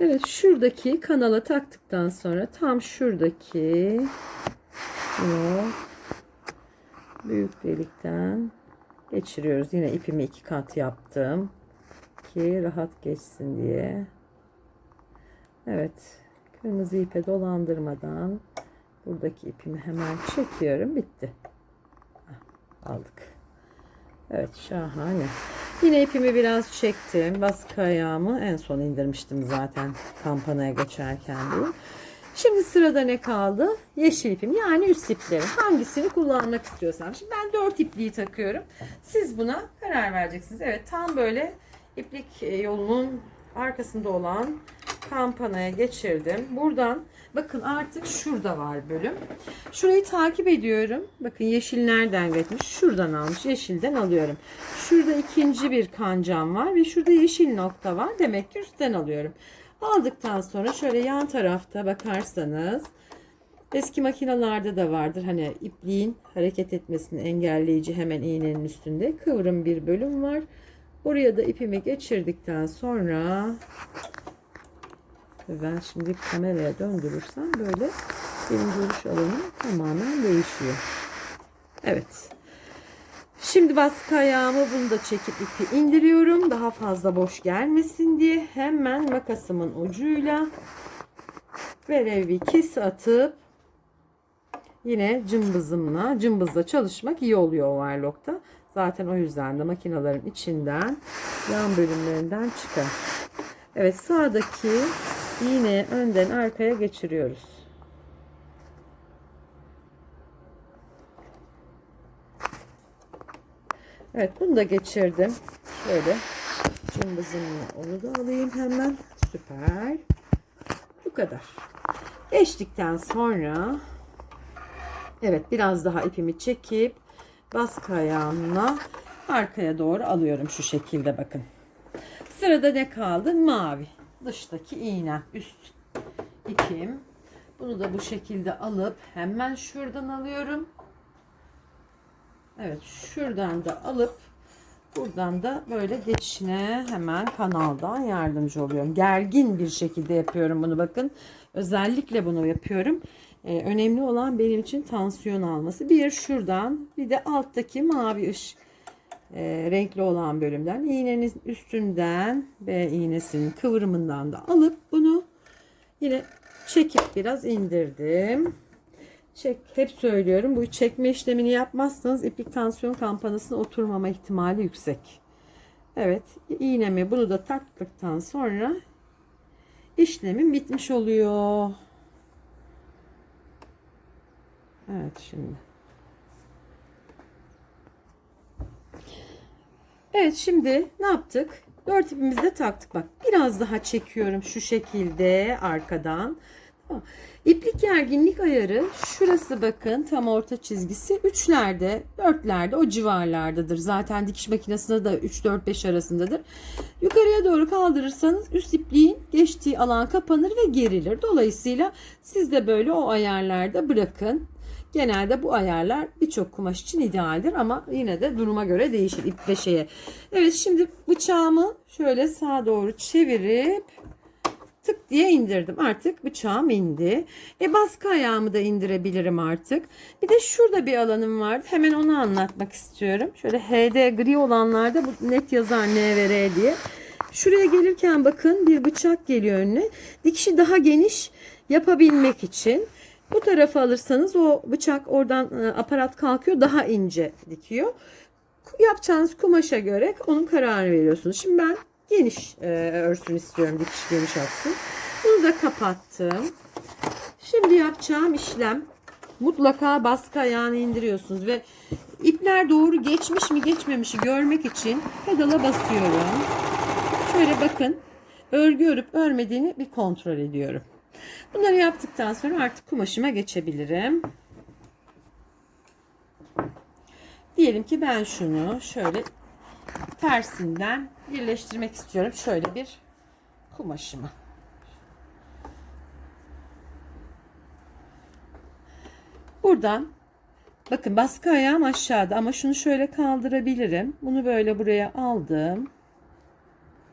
Evet şuradaki kanala taktıktan sonra tam şuradaki bunu büyük delikten geçiriyoruz. Yine ipimi iki kat yaptım ki rahat geçsin diye. Evet kırmızı ipe dolandırmadan buradaki ipimi hemen çekiyorum. Bitti. Aldık. Evet şahane. Yine ipimi biraz çektim. Baskı ayağımı en son indirmiştim zaten kampanaya geçerken değil. Şimdi sırada ne kaldı? Yeşil ipim yani üst ipleri. Hangisini kullanmak istiyorsam. Şimdi ben dört ipliği takıyorum. Siz buna karar vereceksiniz. Evet tam böyle iplik e, yolunun arkasında olan kampanaya geçirdim. Buradan bakın artık şurada var bölüm. Şurayı takip ediyorum. Bakın yeşil nereden geçmiş? Şuradan almış. Yeşilden alıyorum. Şurada ikinci bir kancam var ve şurada yeşil nokta var. Demek ki üstten alıyorum. Aldıktan sonra şöyle yan tarafta bakarsanız eski makinalarda da vardır. Hani ipliğin hareket etmesini engelleyici hemen iğnenin üstünde kıvrım bir bölüm var. Oraya da ipimi geçirdikten sonra ben şimdi kameraya döndürürsem böyle benim görüş alanım tamamen değişiyor. Evet. Şimdi baskı ayağımı bunu da çekip ipi indiriyorum. Daha fazla boş gelmesin diye hemen makasımın ucuyla verev bir kes atıp yine cımbızımla cımbızla çalışmak iyi oluyor overlock'ta. Zaten o yüzden de makinelerin içinden yan bölümlerinden çıkar. Evet sağdaki iğneyi önden arkaya geçiriyoruz. Evet bunu da geçirdim. Şöyle cımbızımla onu da alayım hemen. Süper. Bu kadar. Geçtikten sonra evet biraz daha ipimi çekip baskı ayağımla arkaya doğru alıyorum şu şekilde bakın. Sırada ne kaldı? Mavi. Dıştaki iğne. Üst ipim. Bunu da bu şekilde alıp hemen şuradan alıyorum. Evet şuradan da alıp buradan da böyle geçişine hemen kanaldan yardımcı oluyorum. Gergin bir şekilde yapıyorum bunu bakın. Özellikle bunu yapıyorum. Ee, önemli olan benim için tansiyon alması. Bir şuradan bir de alttaki mavi ışık e, renkli olan bölümden iğnenin üstünden ve iğnesinin kıvrımından da alıp bunu yine çekip biraz indirdim. Çek, hep söylüyorum bu çekme işlemini yapmazsanız iplik tansiyon kampanasına oturmama ihtimali yüksek. Evet iğnemi bunu da taktıktan sonra işlemim bitmiş oluyor. Evet şimdi. Evet şimdi ne yaptık? Dört ipimizi de taktık. Bak biraz daha çekiyorum şu şekilde arkadan. İplik gerginlik ayarı şurası bakın tam orta çizgisi üçlerde dörtlerde o civarlardadır. Zaten dikiş makinesinde de 3-4-5 arasındadır. Yukarıya doğru kaldırırsanız üst ipliğin geçtiği alan kapanır ve gerilir. Dolayısıyla siz de böyle o ayarlarda bırakın. Genelde bu ayarlar birçok kumaş için idealdir ama yine de duruma göre değişir ip ve şeye. Evet şimdi bıçağımı şöyle sağa doğru çevirip tık diye indirdim. Artık bıçağım indi. E baskı ayağımı da indirebilirim artık. Bir de şurada bir alanım vardı. Hemen onu anlatmak istiyorum. Şöyle HD gri olanlarda bu net yazar N ve diye. Şuraya gelirken bakın bir bıçak geliyor önüne. Dikişi daha geniş yapabilmek için bu tarafa alırsanız o bıçak oradan e, aparat kalkıyor daha ince dikiyor. Yapacağınız kumaşa göre onun kararını veriyorsunuz. Şimdi ben geniş e, örsün istiyorum. Dikiş geniş aksın. Bunu da kapattım. Şimdi yapacağım işlem mutlaka baskı ayağını indiriyorsunuz ve ipler doğru geçmiş mi geçmemişi görmek için pedala basıyorum. Şöyle bakın örgü örüp örmediğini bir kontrol ediyorum. Bunları yaptıktan sonra artık kumaşıma geçebilirim. Diyelim ki ben şunu şöyle tersinden birleştirmek istiyorum. Şöyle bir kumaşımı. Buradan bakın baskı ayağım aşağıda ama şunu şöyle kaldırabilirim. Bunu böyle buraya aldım.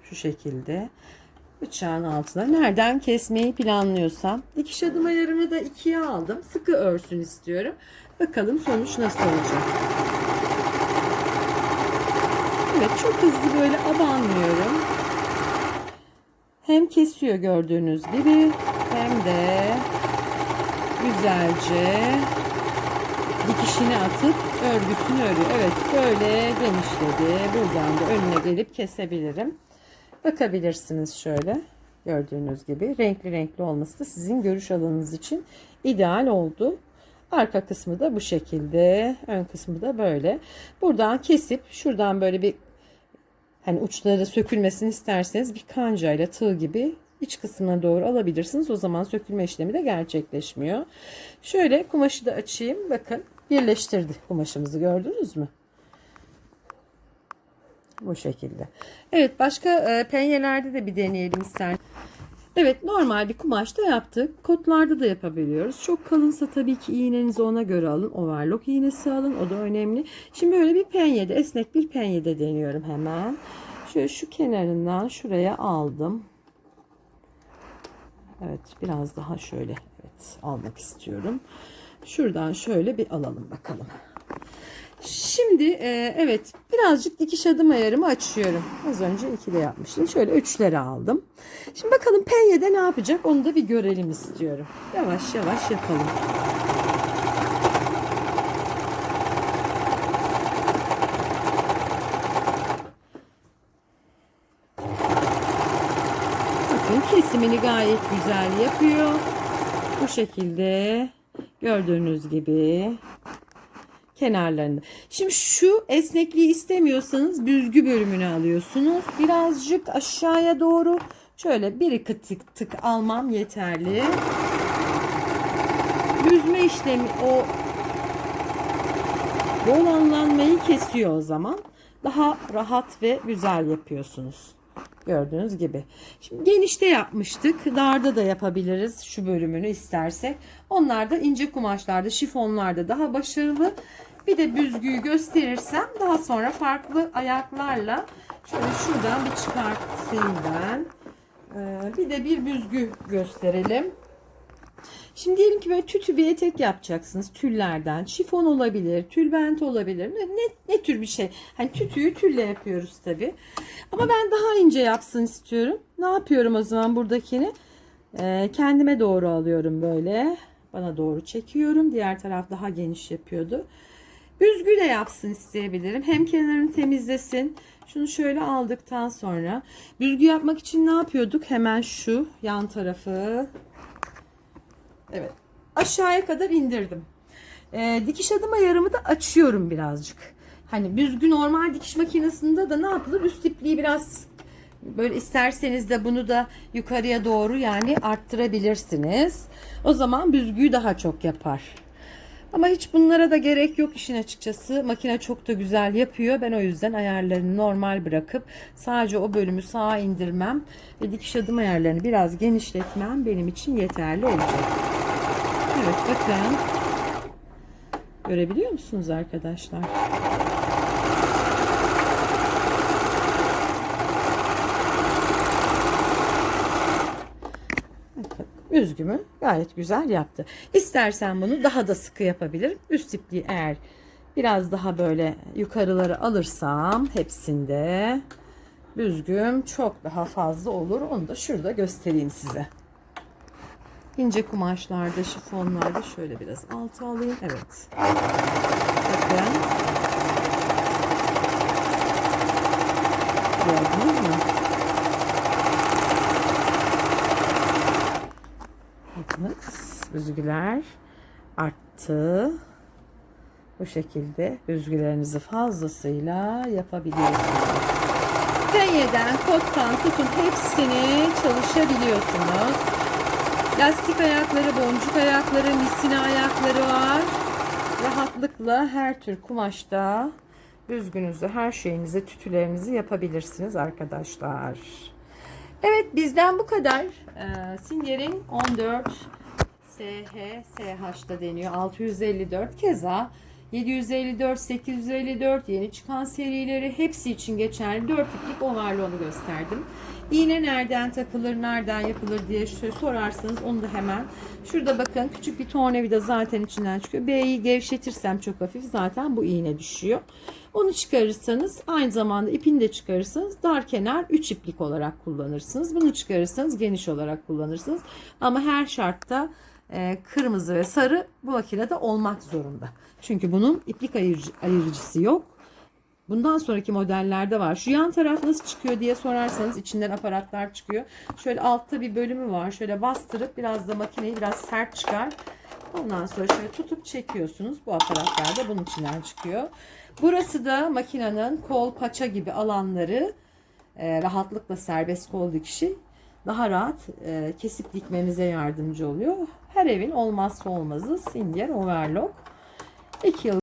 Şu şekilde. Bıçağın altına nereden kesmeyi planlıyorsam dikiş adım ayarını da ikiye aldım. Sıkı örsün istiyorum. Bakalım sonuç nasıl olacak. Evet çok hızlı böyle abanmıyorum. Hem kesiyor gördüğünüz gibi hem de güzelce dikişini atıp örgüsünü örüyor. Evet böyle genişledi. Buradan da önüne gelip kesebilirim. Bakabilirsiniz şöyle. Gördüğünüz gibi renkli renkli olması da sizin görüş alanınız için ideal oldu. Arka kısmı da bu şekilde. Ön kısmı da böyle. Buradan kesip şuradan böyle bir hani uçları sökülmesini isterseniz bir kancayla tığ gibi iç kısmına doğru alabilirsiniz. O zaman sökülme işlemi de gerçekleşmiyor. Şöyle kumaşı da açayım. Bakın birleştirdi kumaşımızı gördünüz mü? Bu şekilde. Evet başka e, penyelerde de bir deneyelim ister. Evet normal bir kumaşta yaptık. Kotlarda da yapabiliyoruz. Çok kalınsa tabii ki iğnenizi ona göre alın. Overlock iğnesi alın. O da önemli. Şimdi böyle bir penyede esnek bir penyede deniyorum hemen. Şöyle şu kenarından şuraya aldım. Evet biraz daha şöyle evet almak istiyorum. Şuradan şöyle bir alalım bakalım. Şimdi e, evet birazcık dikiş adım ayarımı açıyorum. Az önce ikili yapmıştım. Şöyle üçleri aldım. Şimdi bakalım penyede ne yapacak onu da bir görelim istiyorum. Yavaş yavaş yapalım. Bakın kesimini gayet güzel yapıyor. Bu şekilde gördüğünüz gibi kenarlarında. Şimdi şu esnekliği istemiyorsanız büzgü bölümünü alıyorsunuz. Birazcık aşağıya doğru şöyle bir iki tık tık almam yeterli. Büzme işlemi o dolanlanmayı kesiyor o zaman. Daha rahat ve güzel yapıyorsunuz. Gördüğünüz gibi. Şimdi genişte yapmıştık. Darda da yapabiliriz şu bölümünü istersek. Onlar da ince kumaşlarda, şifonlarda daha başarılı. Bir de büzgüyü gösterirsem daha sonra farklı ayaklarla şöyle şuradan bir çıkartayım ben. Ee, bir de bir büzgü gösterelim. Şimdi diyelim ki böyle tütü bir etek yapacaksınız tüllerden. Şifon olabilir, tülbent olabilir. Ne, ne, tür bir şey? Hani tütüyü tülle yapıyoruz tabi. Ama ben daha ince yapsın istiyorum. Ne yapıyorum o zaman buradakini? Ee, kendime doğru alıyorum böyle. Bana doğru çekiyorum. Diğer taraf daha geniş yapıyordu. Büzgü de yapsın isteyebilirim. Hem kenarını temizlesin. Şunu şöyle aldıktan sonra büzgü yapmak için ne yapıyorduk? Hemen şu yan tarafı Evet. Aşağıya kadar indirdim. Ee, dikiş adım ayarımı da açıyorum birazcık. Hani büzgü normal dikiş makinesinde de ne yapılır? Üst ipliği biraz böyle isterseniz de bunu da yukarıya doğru yani arttırabilirsiniz. O zaman büzgüyü daha çok yapar. Ama hiç bunlara da gerek yok işin açıkçası. Makine çok da güzel yapıyor. Ben o yüzden ayarlarını normal bırakıp sadece o bölümü sağa indirmem ve dikiş adım ayarlarını biraz genişletmem benim için yeterli olacak. Evet bakın. Görebiliyor musunuz arkadaşlar? Üzgümü gayet güzel yaptı. İstersen bunu daha da sıkı yapabilirim. Üst ipliği eğer biraz daha böyle yukarıları alırsam hepsinde büzgüm çok daha fazla olur. Onu da şurada göstereyim size. İnce kumaşlarda, şifonlarda şöyle biraz alta alayım. Evet. Bakın. Gördünüz mü? Büzgüler arttı. Bu şekilde büzgülerinizi fazlasıyla yapabiliyorsunuz. Penyeden, kottan tutun hepsini çalışabiliyorsunuz. Lastik ayakları, boncuk ayakları, misine ayakları var. Rahatlıkla her tür kumaşta büzgünüzü, her şeyinizi, tütülerinizi yapabilirsiniz arkadaşlar. Evet bizden bu kadar. Ee, Singer'in 14 SH, SH'da deniyor. 654 keza 754, 854 yeni çıkan serileri hepsi için geçerli 4 iplik overlock'u gösterdim. İğne nereden takılır, nereden yapılır diye sorarsanız onu da hemen. Şurada bakın küçük bir tornavida zaten içinden çıkıyor. B'yi gevşetirsem çok hafif zaten bu iğne düşüyor. Onu çıkarırsanız aynı zamanda ipini de çıkarırsanız dar kenar 3 iplik olarak kullanırsınız. Bunu çıkarırsanız geniş olarak kullanırsınız. Ama her şartta e, kırmızı ve sarı bu makinede olmak zorunda. Çünkü bunun iplik ayırıcı, ayırıcısı yok. Bundan sonraki modellerde var. Şu yan taraf nasıl çıkıyor diye sorarsanız içinden aparatlar çıkıyor. Şöyle altta bir bölümü var. Şöyle bastırıp biraz da makineyi biraz sert çıkar. Ondan sonra şöyle tutup çekiyorsunuz. Bu aparatlar da bunun içinden çıkıyor. Burası da makinenin kol paça gibi alanları e, rahatlıkla serbest kol dikişi daha rahat e, kesip dikmenize yardımcı oluyor. Her evin olmazsa olmazı Singer Overlock. 2 yıl